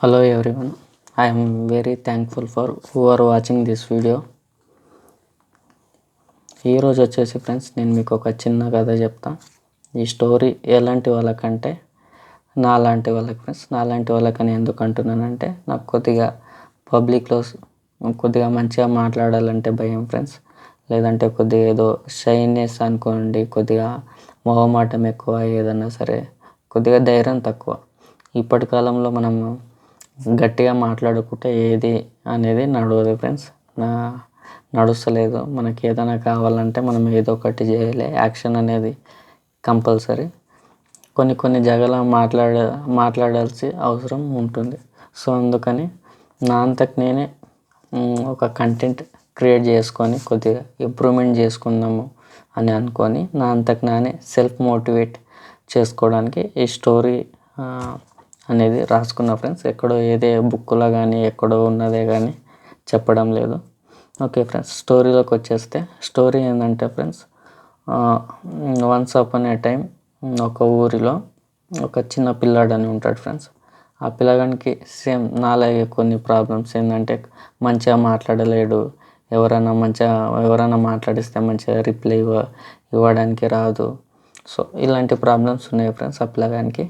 Hello everyone. I am very thankful for who are watching this video. ఈరోజు వచ్చేసి friends నేను మీకు ఒక చిన్న కథ చెప్తా ఈ స్టోరీ ఎలాంటి వాళ్ళకంటే నాలాంటి వాళ్ళకి ఫ్రెండ్స్ నాలాంటి వాళ్ళకని ఎందుకు అంటున్నానంటే నాకు కొద్దిగా పబ్లిక్లో కొద్దిగా మంచిగా మాట్లాడాలంటే భయం ఫ్రెండ్స్ లేదంటే కొద్దిగా ఏదో షైనెస్ అనుకోండి కొద్దిగా మొహమాటం ఎక్కువ ఏదన్నా సరే కొద్దిగా ధైర్యం తక్కువ ఇప్పటి కాలంలో మనం గట్టిగా మాట్లాడుకుంటే ఏది అనేది నడవదు ఫ్రెండ్స్ నా నడుస్తలేదు. మనకి ఏదైనా కావాలంటే మనం ఏదో ఒకటి చేయాలి. యాక్షన్ అనేది కంపల్సరీ కొన్ని కొన్ని జగల మాట్లాడ మాట్లాడాల్సి అవసరం ఉంటుంది. సో అందుకని నా అంతకు నేనే ఒక కంటెంట్ క్రియేట్ చేసుకొని కొద్దిగా ఇంప్రూవ్మెంట్ చేసుకుందాము అని అనుకొని నా అంతకు నానే సెల్ఫ్ మోటివేట్ చేసుకోవడానికి ఈ స్టోరీ అనేది రాసుకున్న ఫ్రెండ్స్. ఎక్కడో ఏదే బుక్లో కానీ ఎక్కడో ఉన్నదే కానీ చెప్పడం లేదు. ఓకే ఫ్రెండ్స్ స్టోరీలోకి వచ్చేస్తే స్టోరీ ఏంటంటే friends once upon a time ఒక ఊరిలో ఒక చిన్న పిల్లాడు అని ఉంటాడు ఫ్రెండ్స్. ఆ పిల్లగానికి సేమ్ నాలాగే కొన్ని ప్రాబ్లమ్స్ ఏంటంటే మంచిగా మాట్లాడలేడు ఎవరైనా మంచిగా ఎవరైనా మాట్లాడిస్తే మంచిగా రిప్లై ఇవ్వ ఇవ్వడానికి రాదు. సో ఇలాంటి ప్రాబ్లమ్స్ ఉన్నాయి ఫ్రెండ్స్ ఆ పిల్లగానికి.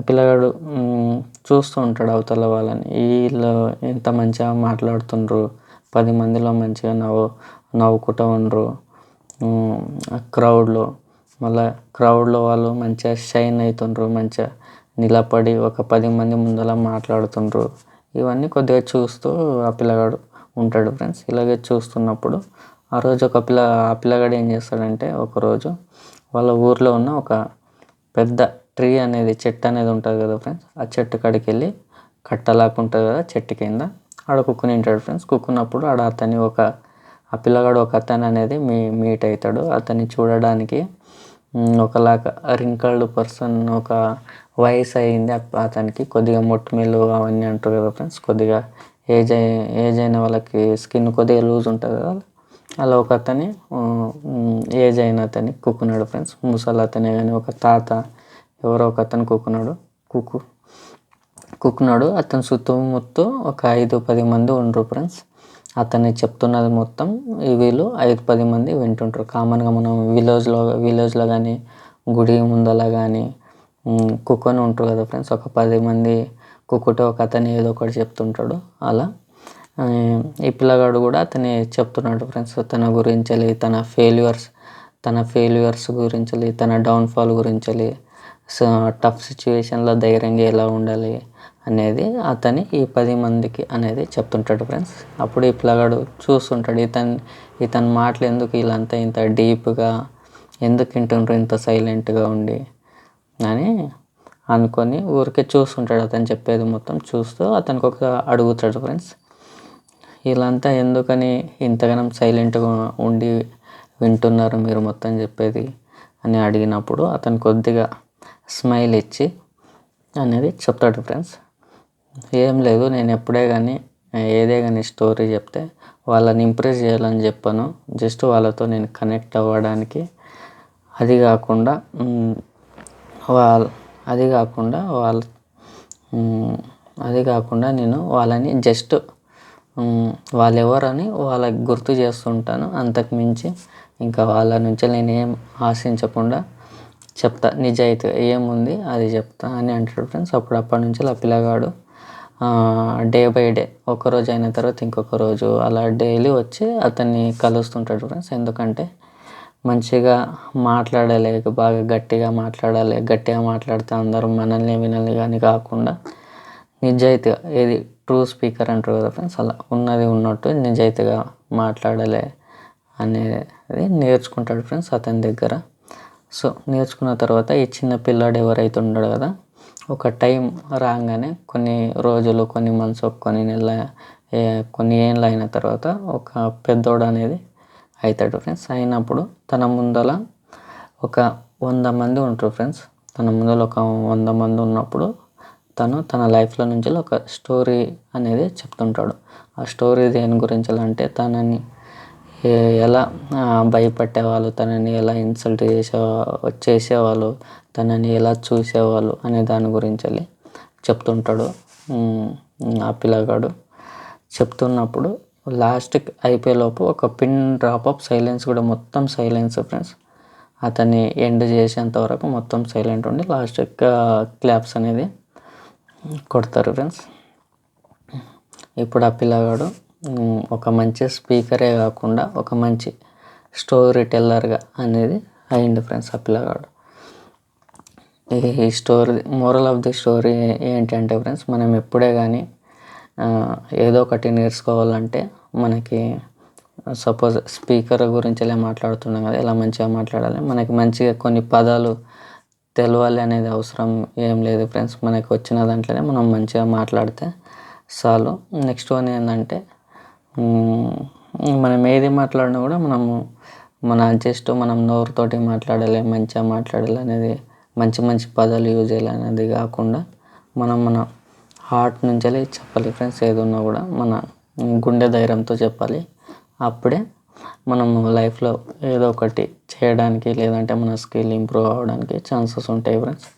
ఆ పిల్లగాడు చూస్తూ ఉంటాడు అవతల వాళ్ళని. వీళ్ళు ఎంత మంచిగా మాట్లాడుతుండ్రు? పది మందిలో మంచిగా నవ్వు నవ్వుకుంటూ ఉండరు. క్రౌడ్లో మళ్ళీ క్రౌడ్లో వాళ్ళు మంచిగా షైన్ అవుతుండ్రు మంచిగా నిలబడి ఒక పది మంది ముందర మాట్లాడుతుండ్రు. ఇవన్నీ కొద్దిగా చూస్తూ ఆ పిల్లగాడు ఉంటాడు ఫ్రెండ్స్. ఇలాగే చూస్తున్నప్పుడు ఆ రోజు ఒక పిల్ల ఆ పిల్లగాడు ఏం చేస్తాడంటే ఒకరోజు వాళ్ళ ఊర్లో ఉన్న ఒక పెద్ద ట్రీ అనేది చెట్టు అనేది ఉంటుంది కదా ఫ్రెండ్స్ ఆ చెట్టు కాడికి వెళ్ళి కట్టలాగా ఉంటుంది కదా చెట్టు కింద. ఆడ కుక్కుని ఉంటాడు ఫ్రెండ్స్ కుక్కున్నప్పుడు ఆడ అతని ఒక ఆ పిల్లగాడు ఒక అతను అనేది మీ మీట్ అవుతాడు అతన్ని చూడడానికి మ్, ఒకలాగా రింకల్డ్ పర్సన్ ఒక వయసు అయింది అతనికి. కొద్దిగా మొట్టుమీలు అవన్నీ అంటారు కదా ఫ్రెండ్స్ కొద్దిగా ఏజ్ ఏజ్ అయిన వాళ్ళకి స్కిన్ కొద్దిగా లూజ్ ఉంటుంది కదా. అలా ఒక అతని ఏజ్ అయిన అతని కుక్కున్నాడు ఫ్రెండ్స్ ముసలి అతనే కానీ ఒక తాత ఎవరో ఒక అతను కుక్కున్నాడు కుక్కు కుక్కున్నాడు సుత్తం మొత్తం ఒక ఐదు పది మంది ఉండరు ఫ్రెండ్స్. అతన్ని చెప్తున్నది మొత్తం వీళ్ళు ఐదు పది మంది వింటుంటారు. కామన్గా మనం విలేజ్లో విలేజ్లో కానీ గుడి ముందల కానీ కుక్కని ఉంటారు కదా ఫ్రెండ్స్. ఒక పది మంది కుక్కుటే ఒక అతను ఏదో ఒకటి చెప్తుంటాడు. అలా. ఈ పిల్లగాడు కూడా అతని చెప్తున్నాడు ఫ్రెండ్స్. తన గురించి తన ఫెయిల్యూర్స్ తన ఫెయిల్యూర్స్ గురించి తన డౌన్ఫాల్ గురించి సో టఫ్ సిచ్యువేషన్లో ధైర్యంగా ఎలా ఉండాలి అనేది అతని ఈ పది మందికి అనేది చెప్తుంటాడు ఫ్రెండ్స్. అప్పుడు ఈ పిల్లగాడు చూస్తుంటాడు ఇతను ఇతని మాటలు ఎందుకు వీళ్ళంతా ఇంత డీప్గా ఎందుకు వింటుండ్రు ఇంత సైలెంట్గా ఉండి? అని అనుకొని ఊరికే చూస్తుంటాడు అతను చెప్పేది మొత్తం చూస్తూ అతనికి ఒక అడుగుతాడు ఫ్రెండ్స్. వీళ్ళంతా ఎందుకని ఇంతగానం సైలెంట్గా ఉండి వింటున్నారు మీరు మొత్తం చెప్పేది? అని అడిగినప్పుడు అతను కొద్దిగా స్మైల్ ఇచ్చి అనేది చెప్తాడు ఫ్రెండ్స్. ఏం లేదు నేను ఎప్పుడే కానీ ఏదే కానీ స్టోరీ చెప్తే వాళ్ళని ఇంప్రెస్ చేయాలని చెప్పాను. జస్ట్ వాళ్ళతో నేను కనెక్ట్ అవ్వడానికి. అది కాకుండా వాళ్ళ అది కాకుండా వాళ్ళ అది కాకుండా నేను వాళ్ళని జస్ట్ వాళ్ళెవరని వాళ్ళు ఎవరని వాళ్ళకి గుర్తు చేస్తుంటాను. అంతకుమించి ఇంకా వాళ్ళ నుంచి నేను ఏం ఆశించకుండా చెప్తా నిజాయితీగా ఏముంది? అది చెప్తా అని అంటాడు ఫ్రెండ్స్. అప్పుడు అప్పటి నుంచి ఆ పిల్లగాడు డే బై డే ఒక రోజు అయిన తర్వాత ఇంకొక రోజు అలా డైలీ వచ్చి అతన్ని కలుస్తుంటాడు ఫ్రెండ్స్. ఎందుకంటే మంచిగా మాట్లాడాలి బాగా గట్టిగా మాట్లాడాలి గట్టిగా మాట్లాడితే అందరూ మనల్ని వినల్ని కానీ కాకుండా నిజాయితీగా ఏది ట్రూ స్పీకర్ అంటారు కదా ఫ్రెండ్స్ అలా ఉన్నది ఉన్నట్టు నిజాయితీగా మాట్లాడాలి అనేది నేర్చుకుంటాడు ఫ్రెండ్స్ అతని దగ్గర. సో నేర్చుకున్న తర్వాత ఈ చిన్న పిల్లాడు ఎవరైతే ఉన్నాడు కదా ఒక టైం రాగానే కొన్ని రోజులు కొన్ని మంత్స్ కొన్ని నెలల కొన్ని ఏళ్ళు అయిన తర్వాత ఒక పెద్దోడు అనేది అవుతాడు ఫ్రెండ్స్ అయినప్పుడు తన ముందల ఒక వంద మంది ఉంటారు ఫ్రెండ్స్ తన ముందర ఒక వంద మంది ఉన్నప్పుడు తను తన లైఫ్లో నుంచి ఒక స్టోరీ అనేది చెప్తుంటాడు. ఆ స్టోరీ దేని గురించి అంటే తనని ఎలా భయపెట్టేవాళ్ళు తనని ఎలా ఇన్సల్ట్ చేసే చేసేవాళ్ళు తనని ఎలా చూసేవాళ్ళు అనే దాని గురించి వెళ్ళి చెప్తుంటాడు ఆ పిల్లగాడు. చెప్తున్నప్పుడు లాస్ట్కి అయిపోయేలోపు ఒక పిన్ డ్రాప్ ఆఫ్ సైలెన్స్ కూడా మొత్తం సైలెన్స్ ఫ్రెండ్స్ అతన్ని ఎండ్ చేసేంత వరకు మొత్తం సైలెంట్ ఉండి లాస్ట్ క్లాప్స్ అనేది కొడతారు ఫ్రెండ్స్ ఇప్పుడు ఆ పిల్లగాడు ఒక మంచి స్పీకరే కాకుండా ఒక మంచి స్టోరీ టెల్లర్గా అనేది అయింది ఫ్రెండ్స్ ఆ పిల్లగాడు. ఈ story moral of the story ఏంటంటే ఫ్రెండ్స్ మనం ఎప్పుడే కానీ ఏదో ఒకటి నేర్చుకోవాలంటే మనకి సపోజ్ స్పీకర్ గురించి ఇలా మాట్లాడుతున్నాం కదా ఇలా మంచిగా మాట్లాడాలి మనకి మంచిగా కొన్ని పదాలు తెలవాలి అనేది అవసరం ఏం లేదు ఫ్రెండ్స్. మనకి వచ్చిన దాంట్లోనే మనం మంచిగా మాట్లాడితే చాలు. నెక్స్ట్ వన్ ఏంటంటే మనం ఏది మాట్లాడినా కూడా మనము మన జస్ట్ మనం నోరుతోటి మాట్లాడాలి మంచిగా మాట్లాడాలి అనేది మంచి మంచి పదాలు యూజ్ చేయాలి అనేది కాకుండా మనం మన హార్ట్ నుంచి చెప్పాలి ఫ్రెండ్స్ ఏది ఉన్నా కూడా మన గుండె ధైర్యంతో చెప్పాలి. అప్పుడే మనము లైఫ్లో ఏదో ఒకటి చేయడానికి లేదంటే మన స్కిల్ ఇంప్రూవ్ అవ్వడానికి ఛాన్సెస్ ఉంటాయి ఫ్రెండ్స్